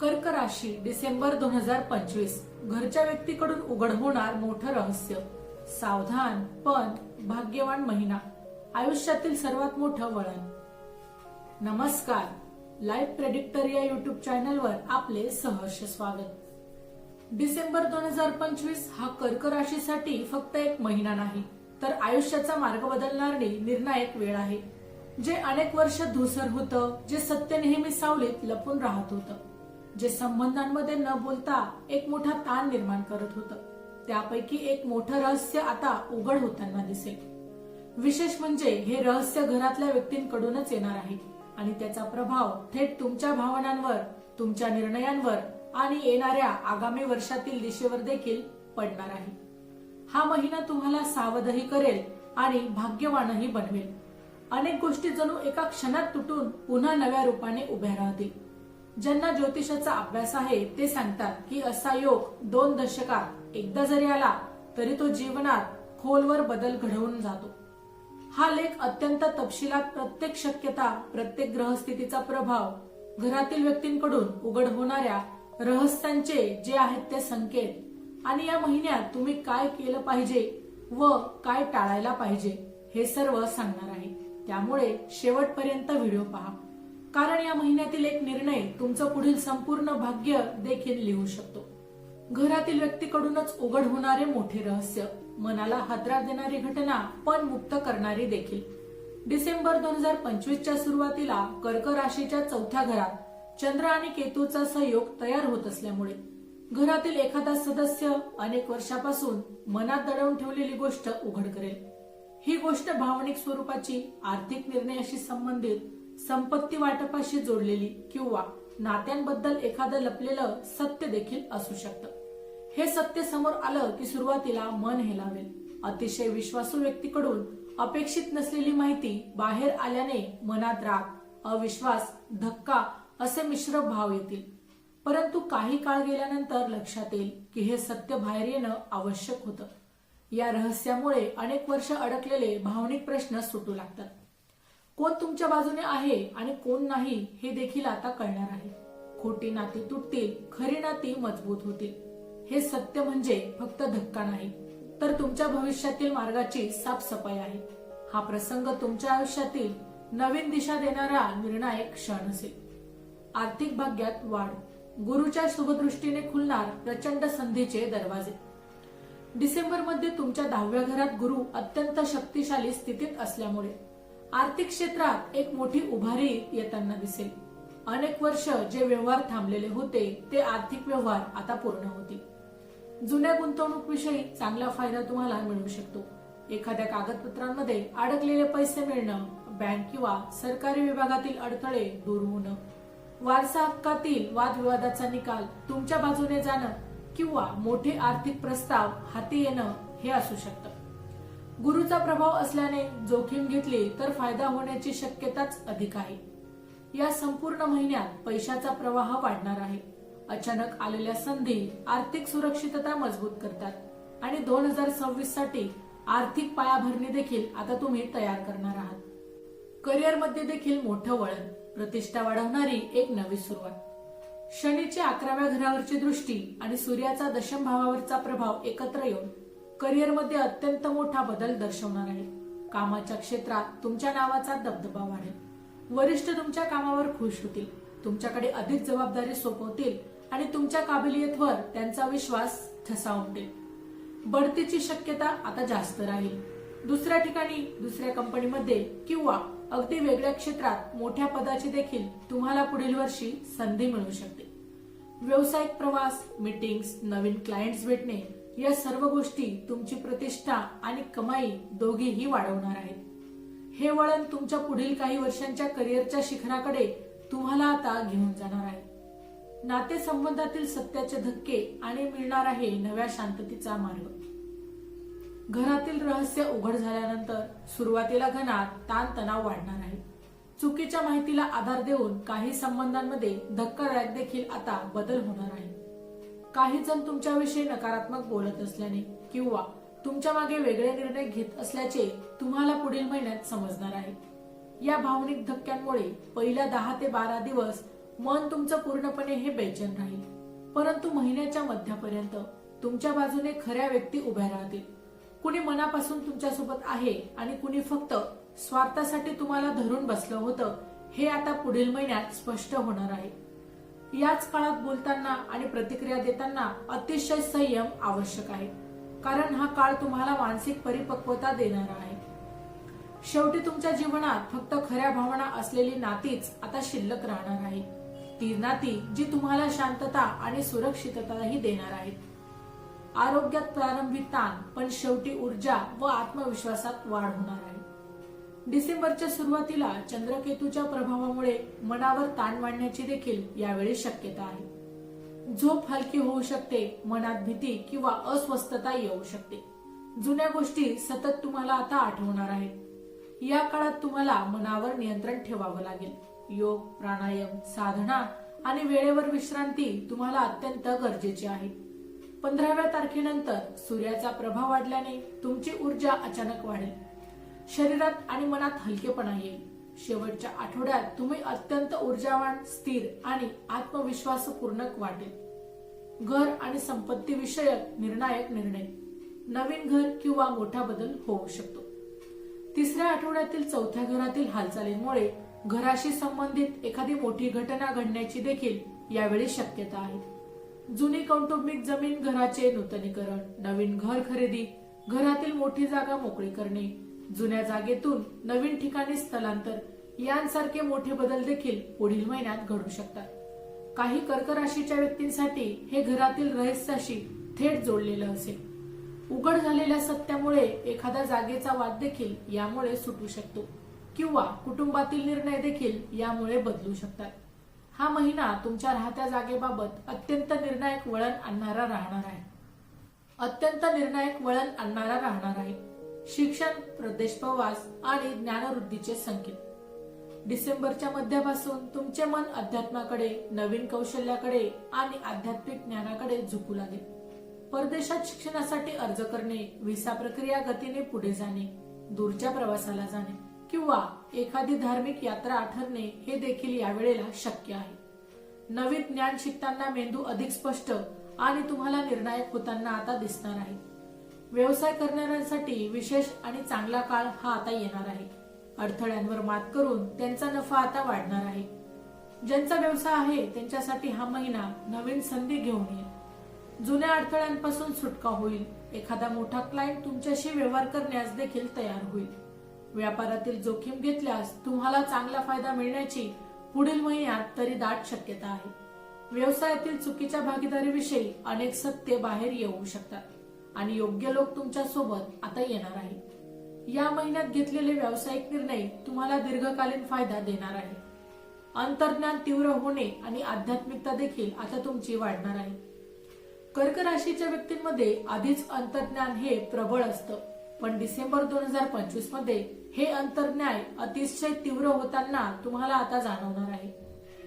कर्क राशी डिसेंबर दोन हजार पंचवीस. घरच्या व्यक्तीकडून उघड होणार मोठं रहस्य. सावधान पण भाग्यवान महिना. आयुष्यातील सर्वात मोठं वळण. नमस्कार. लाईव्ह प्रेडिक्टर या युट्यूब चॅनलवर आपले सहर्ष स्वागत. डिसेंबर दोन हजार पंचवीस हा कर्क राशीसाठी फक्त एक महिना नाही तर आयुष्याचा मार्ग बदलणारी निर्णायक वेळ आहे. जे अनेक वर्ष धुसर होतं जे सत्य नेहमी सावलीत लपून राहत होतं. जे संबंधांमध्ये न बोलता एक मोठा ताण निर्माण करत होतं. त्यापैकी एक मोठं रहस्य आता उघड होताना दिसेल. विशेष म्हणजे हे रहस्य घरातल्या व्यक्तींकडूनच येणार आहे आणि त्याचा प्रभाव थेट तुमच्या भावनांवर तुमच्या निर्णयांवर आणि येणाऱ्या आगामी वर्षातील दिशेवर देखील पडणार आहे. हा महिना तुम्हाला सावधही करेल आणि भाग्यवानही बनवेल. अनेक गोष्टी जणू एका क्षणात तुटून पुन्हा नव्या रूपाने उभ्या राहतील. ज्यांना ज्योतिषाचा अभ्यास आहे ते सांगतात की असा योग दोन दशकात एकदा जरी आला तरी तो जीवनात खोलवर बदल घडवून जातो. हा लेख अत्यंत तपशिलात प्रत्येक शक्यता प्रत्येक ग्रहस्थितीचा प्रभाव घरातील व्यक्तींकडून उघड होणाऱ्या रहस्यांचे जे आहेत ते संकेत आणि या महिन्यात तुम्ही काय केलं पाहिजे व काय टाळायला पाहिजे हे सर्व सांगणार आहे. त्यामुळे शेवटपर्यंत व्हिडिओ पहा. कारण या महिन्यातील एक निर्णय तुमचं पुढील संपूर्ण भाग्य देखील लिहू शकतो. घरातील व्यक्तीकडूनच उघड होणारे मोठे रहस्य मनाला हादरा देणारी घटना पण मुक्त करणारी देखील. डिसेंबर दोन हजार पंचवीसच्या सुरुवातीला कर्क राशीच्या चौथ्या घरात चंद्र आणि केतूचा सहयोग तयार होत असल्यामुळे घरातील एखादा सदस्य अनेक वर्षापासून मनात दडवून ठेवलेली गोष्ट उघड करेल. ही गोष्ट भावनिक स्वरूपाची आर्थिक निर्णयाशी संबंधित संपत्ती वाटपाशी जोडलेली किंवा नात्यांबद्दल एखादं लपलेलं सत्य देखील असू शकतं. हे सत्य समोर आलं की सुरुवातीला मन हेलावेल. अतिशय विश्वासू व्यक्तीकडून अपेक्षित नसलेली माहिती बाहेर आल्याने मनात राग अविश्वास धक्का असे मिश्र भाव येतील. परंतु काही काळ गेल्यानंतर लक्षात येईल की हे सत्य बाहेर येणं आवश्यक होतं. या रहस्यामुळे अनेक वर्ष अडकलेले भावनिक प्रश्न सुटू लागतात. कोण तुमच्या बाजूने आहे आणि कोण नाही हे देखील आता कळणार आहे. खोटी नाती तुटतील खरी नाती मजबूत होतील. हे सत्य म्हणजे फक्त धक्का नाही तर तुमच्या भविष्यातील मार्गाची साफसफाई आहे. हा प्रसंग तुमच्या आयुष्यातील नवीन दिशा देणारा निर्णायक क्षण असेल. आर्थिक भाग्यात वाढ गुरुच्या शुभदृष्टीने खुलणार प्रचंड संधीचे दरवाजे. डिसेंबरमध्ये तुमच्या दहाव्या घरात गुरु अत्यंत शक्तिशाली स्थितीत असल्यामुळे आर्थिक क्षेत्रात एक मोठी उभारी येताना दिसेल. अनेक वर्ष जे व्यवहार थांबलेले होते ते आर्थिक व्यवहार आता पूर्ण होतील. जुन्या गुंतवणूक विषयी चांगला फायदा तुम्हाला मिळू शकतो. एखाद्या कागदपत्रांमध्ये अडकलेले पैसे मिळणं बँक किंवा सरकारी विभागातील अडथळे दूर होणं वारसा हक्कातील वादविवादाचा निकाल तुमच्या बाजूने जाणं किंवा मोठे आर्थिक प्रस्ताव हाती येणं हे असू शकतं. गुरुचा प्रभाव असल्याने जोखीम घेतली तर फायदा होण्याची शक्यताच अधिक आहे. या संपूर्ण महिन्यात पैशाचा प्रवाह वाढणार आहे. अचानक आलेल्या संधी आर्थिक सुरक्षितता मजबूत करतात. आणि दोन हजार सव्वीससाठी आर्थिक पायाभरणी देखील आता तुम्ही तयार करणार आहात. करिअरमध्ये देखील मोठं वळण प्रतिष्ठा वाढवणारी एक नवी सुरुवात. शनीची अकराव्या घरावरची दृष्टी आणि सूर्याचा दशम भावावरचा प्रभाव एकत्र येऊन करिअरमध्ये अत्यंत मोठा बदल दर्शवणार आहे. कामाच्या क्षेत्रात तुमच्या नावाचा दबदबा वाढेल. वरिष्ठ तुमच्या कामावर खुश होतील. तुमच्याकडे अधिक जबाबदारी सोपवतील आणि तुमच्या काबिलियतवर त्यांचा विश्वास ठसा उमटेल. बढतीची शक्यता आता जास्त राहील. दुसऱ्या ठिकाणी दुसऱ्या कंपनीमध्ये किंवा अगदी वेगळ्या क्षेत्रात मोठ्या पदाची देखील तुम्हाला पुढील वर्षी संधी मिळू शकते. व्यावसायिक प्रवास मीटिंग्स नवीन क्लायंट्स भेटणे या सर्व गोष्टी तुमची प्रतिष्ठा आणि कमाई दोघेही वाढवणार आहेत. हे वळण तुमच्या पुढील काही वर्षांच्या करिअरच्या शिखराकडे तुम्हाला आता घेऊन जाणार आहे. नातेसंबंधातील सत्याचे धक्के आणि मिळणार आहे नव्या शांततेचा मार्ग. घरातील रहस्य उघड झाल्यानंतर सुरुवातीला घनात ताणतणाव वाढणार आहे. चुकीच्या माहितीला आधार देऊन काही संबंधांमध्ये धक्कादायक देखील आता बदल होणार आहे. काही जण तुमच्याविषयी नकारात्मक बोलत असल्याने किंवा तुमच्या मागे वेगळे निर्णय घेत असल्याचे तुम्हाला पुढील महिन्यात समजणार आहे. या भावनिक धक्क्यांमुळे पहिल्या दहा ते बारा दिवस मन तुमचं पूर्णपणे हे बेचैन राहील. परंतु महिन्याच्या मध्यापर्यंत तुमच्या बाजूने खऱ्या व्यक्ती उभ्या राहतील. कुणी मनापासून तुमच्यासोबत आहे आणि कुणी फक्त स्वार्थासाठी तुम्हाला धरून बसलं होतं हे आता पुढील महिन्यात स्पष्ट होणार आहे. याच काळात बोलताना आणि प्रतिक्रिया देताना अतिशय संयम आवश्यक आहे. कारण हा काळ तुम्हाला मानसिक परिपक्वता देणारा आहे. शेवटी तुमच्या जीवनात फक्त खऱ्या भावना असलेली नातीच आता शिल्लक राहणार आहे. ती नाती जी तुम्हाला शांतता आणि सुरक्षितताही देणार आहेत. आरोग्यात प्रारंभी ताण पण शेवटी ऊर्जा व आत्मविश्वासात वाढ होणार आहे. डिसेंबरच्या सुरुवातीला चंद्रकेतूच्या प्रभावामुळे मनावर ताण वाढण्याची देखील यावेळी शक्यता आहे. झोप हलकी होऊ शकते मनात भीती किंवा अस्वस्थता येऊ शकते. जुन्या गोष्टी सतत तुम्हाला आता आठवणार आहेत. या काळात तुम्हाला मनावर नियंत्रण ठेवावं लागेल. योग प्राणायाम साधना आणि वेळेवर विश्रांती तुम्हाला अत्यंत गरजेची आहे. पंधराव्या तारखेनंतर सूर्याचा प्रभाव वाढल्याने तुमची ऊर्जा अचानक वाढेल. शरीरात आणि मनात हलकेपणा येईल. शेवटच्या आठवड्यात तुम्ही अत्यंत ऊर्जावान स्थिर आणि आत्मविश्वासपूर्णक वाटेल. घर आणि संपत्ती विषयक निर्णायक निर्णय नवीन घर किंवा मोठा बदल होऊ शकतो. तिसऱ्या आठवड्यातील चौथ्या घरातील हालचालींमुळे घराशी संबंधित एखादी मोठी घटना घडण्याची देखील यावेळी शक्यता आहे. जुनी कौटुंबिक जमीन घराचे नूतनीकरण नवीन घर खरेदी घरातील मोठी जागा मोकळी करणे जुन्या जागेतून नवीन ठिकाणी स्थलांतर यांसारखे मोठे बदल देखील पुढील महिन्यात घडू शकतात. काही कर्क राशीच्या व्यक्तींसाठी हे घरातील रहस्याशी थेट जोडलेलं असेल. उघड झालेल्या सत्यामुळे एखाद्या जागेचा वाद देखील यामुळे सुटू शकतो किंवा कुटुंबातील निर्णय देखील यामुळे बदलू शकतात. हा महिना तुमच्या राहत्या जागेबाबत अत्यंत निर्णायक वळण आणणारा राहणार आहे. अत्यंत निर्णायक वळण आणणारा राहणार आहे. शिक्षण प्रदेश प्रवास आणि ज्ञानवृद्धीचे संकेत. डिसेंबरच्या मध्यापासून तुमचे मन अध्यात्माकडे नवीन कौशल्याकडे आणि आध्यात्मिक ज्ञानाकडे झुकू लागेल. परदेशात शिक्षणासाठी अर्ज करणे व्हिसा प्रक्रिया गतीने पुढे जाणे दूरच्या प्रवासाला जाणे किंवा एखादी धार्मिक यात्रा ठरणे हे देखील यावेळेला शक्य आहे. नवीन ज्ञान शिकताना मेंदू अधिक स्पष्ट आणि तुम्हाला निर्णायक होताना आता दिसणार आहे. व्यवसाय करणाऱ्यांसाठी विशेष आणि चांगला काळ हा आता येणार आहे. अडथळ्यांवर मात करून त्यांचा नफा आता वाढणार आहे. ज्यांचा व्यवसाय आहे त्यांच्यासाठी हा महिना नवीन संधी घेऊन येईल. जुन्या अडथळ्यांपासून सुटका होईल. एखादा मोठा क्लायंट तुमच्याशी व्यवहार करण्यास देखील तयार होईल. व्यापारातील जोखीम घेतल्यास तुम्हाला चांगला फायदा मिळण्याची पुढील महिन्यात तरी दाट शक्यता आहे. व्यवसायातील चुकीच्या भागीदारीविषयी अनेक सत्य बाहेर येऊ शकतात. आणि योग्य लोक तुमच्यासोबत आता येणार आहे या महिन्यात घेतलेले व्यावसायिक निर्णय तुम्हाला दीर्घकालीन फायदा देणार आहे. अंतर्ज्ञान तीव्र होणे आणि आध्यात्मिकता देखील आता तुमची वाढणार आहे. कर्क राशीच्या व्यक्तींमध्ये आधीच अंतर्ज्ञान हे प्रबळ असतं. पण डिसेंबर दोन हजार पंचवीसमध्ये हे अंतर्ज्ञान अतिशय तीव्र होताना तुम्हाला आता जाणवणार आहे.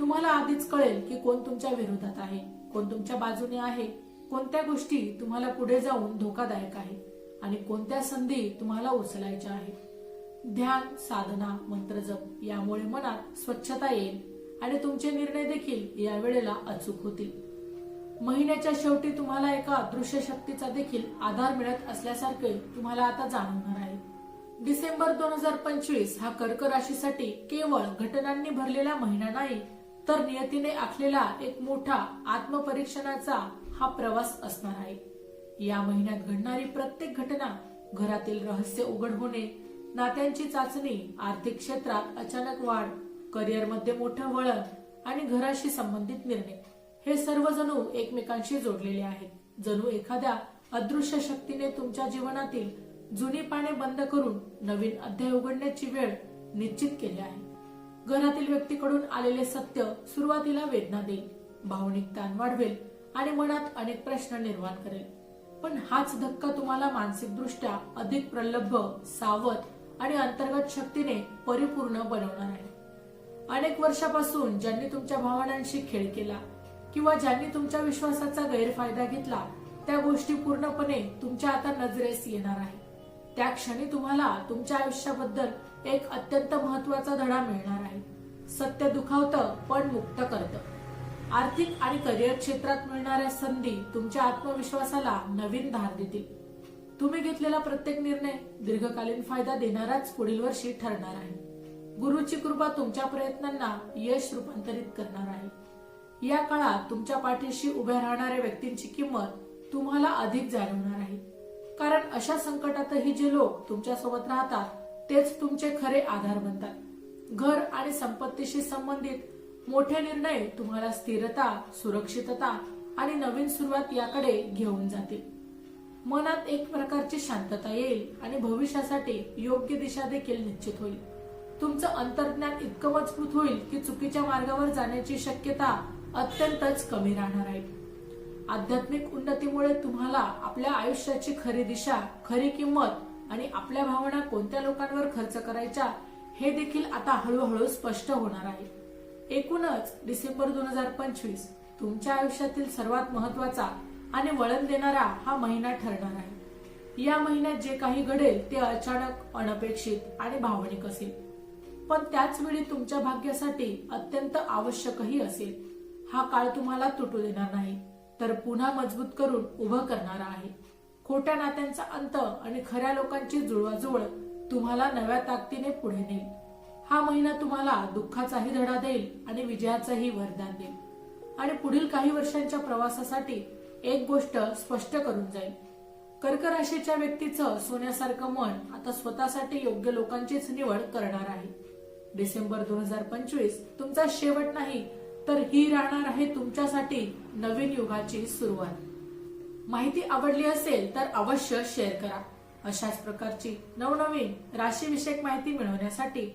तुम्हाला आधीच कळेल की कोण तुमच्या विरोधात आहे कोण तुमच्या बाजूने आहे कोणत्या गोष्टी तुम्हाला पुढे जाऊन धोकादायक आहे आणि कोणत्या संधी तुम्हाला उचलायच्या आहे ध्यान साधना मंत्रजप यामुळे मनात स्वच्छता येईल आणि तुमचे निर्णय देखील या वेळेला अचूक होतील. महिन्याच्या शेवटी तुम्हाला एका अदृश्य शक्तीचा देखील आधार मिळत असल्यासारखे तुम्हाला आता जाणवणार आहे. डिसेंबर दोन हजार पंचवीस हा कर्क राशीसाठी केवळ घटनांनी भरलेला महिना नाही तर नियतीने आखलेला एक मोठा आत्मपरीक्षणाचा हा प्रवास असणार आहे. या महिन्यात घडणारी प्रत्येक घटना घरातील रहस्य उघड होणे नात्यांची चाचणी आर्थिक क्षेत्रात अचानक वाढ करिअरमध्ये मोठं वळण आणि घराशी संबंधित निर्णय हे सर्व जणू एकमेकांशी जोडलेले आहेत. जणू एखाद्या अदृश्य शक्तीने तुमच्या जीवनातील जुनी पाने बंद करून नवीन अध्याय उघडण्याची वेळ निश्चित केली आहे. घरातील व्यक्तीकडून आलेले सत्य सुरुवातीला वेदना देईल भावनिक ताण वाढवेल आणि मनात अनेक प्रश्न निर्माण करेल. पण हाच धक्का तुम्हाला मानसिकदृष्ट्या अधिक प्रलब्ध सावध आणि अंतर्गत शक्तीने परिपूर्ण बनवणार आहे. अनेक वर्षापासून ज्यांनी तुमच्या भावनांशी खेळ केला किंवा ज्यांनी तुमच्या विश्वासाचा गैरफायदा घेतला त्या गोष्टी पूर्णपणे तुमच्या आता नजरेस येणार आहे. त्या क्षणी तुम्हाला तुमच्या आयुष्याबद्दल एक अत्यंत महत्त्वाचा धडा मिळणार आहे. सत्य दुखावतं पण मुक्त करतं. आर्थिक आणि करिअर क्षेत्रात मिळणाऱ्या संधी तुमच्या आत्मविश्वासाला नवीन धार देतील. तुम्ही घेतलेला प्रत्येक निर्णय दीर्घकालीन फायदा देणाराच पुढील वर्षी ठरणार आहे. गुरुची कृपा तुमच्या प्रयत्नांना यश रूपांतरित करणार आहे. या काळात तुमच्या पाठीशी उभ्या राहणाऱ्या व्यक्तींची किंमत तुम्हाला अधिक जाणवणार आहे. कारण अशा संकटातही जे लोक तुमच्यासोबत राहतात तेच तुमचे खरे आधार बनतात. घर आणि संपत्तीशी संबंधित मोठे निर्णय तुम्हाला स्थिरता सुरक्षितता आणि नवीन सुरुवात याकडे घेऊन जातील. मनात एक प्रकारची शांतता येईल आणि भविष्यासाठी योग्य दिशा देखील निश्चित होईल. तुमचं अंतर्ज्ञान इतकं मजबूत होईल की चुकीच्या मार्गावर जाण्याची शक्यता अत्यंतच कमी राहणार आहे. आध्यात्मिक उन्नतीमुळे तुम्हाला आपल्या आयुष्याची खरी दिशा खरी किंमत आणि आपल्या भावना कोणत्या लोकांवर खर्च करायच्या हे देखील आता हळूहळू स्पष्ट होणार आहे. एकूणच डिसेंबर दोन हजार पंचवीस तुमच्या आयुष्यातील सर्वात महत्त्वाचा आणि वळण देणारा हा महिना ठरणार आहे. या महिन्यात जे काही घडेल ते अचानक अनपेक्षित आणि भावनिक असेल. पण त्याच वेळी तुमच्या भाग्यासाठी अत्यंत आवश्यकही असेल. हा काळ तुम्हाला तुटू देणार नाही तर पुन्हा मजबूत करून उभं करणारा आहे. खोट्या नात्यांचा अंत आणि खऱ्या लोकांची जुळवाजुळव तुम्हाला नव्या ताकदीने पुढे नेईल. हा महिना तुम्हाला दुःखाचाही धडा देईल आणि विजयाचंही वरदान देईल. आणि पुढील काही वर्षांच्या प्रवासासाठी एक गोष्ट स्पष्ट करून जाईल. कर्क राशीच्या व्यक्तीचं सोन्यासारखं मन आता स्वतःसाठी योग्य लोकांचीच निवड करणार आहे. डिसेंबर दोन हजार पंचवीस तुमचा शेवट नाही तर ही राहणार आहे तुमच्यासाठी नवीन युगाची सुरुवात. माहिती आवडली असेल तर अवश्य शेअर करा. अशाच प्रकारची नवनवीन राशीविषयक माहिती मिळवण्यासाठी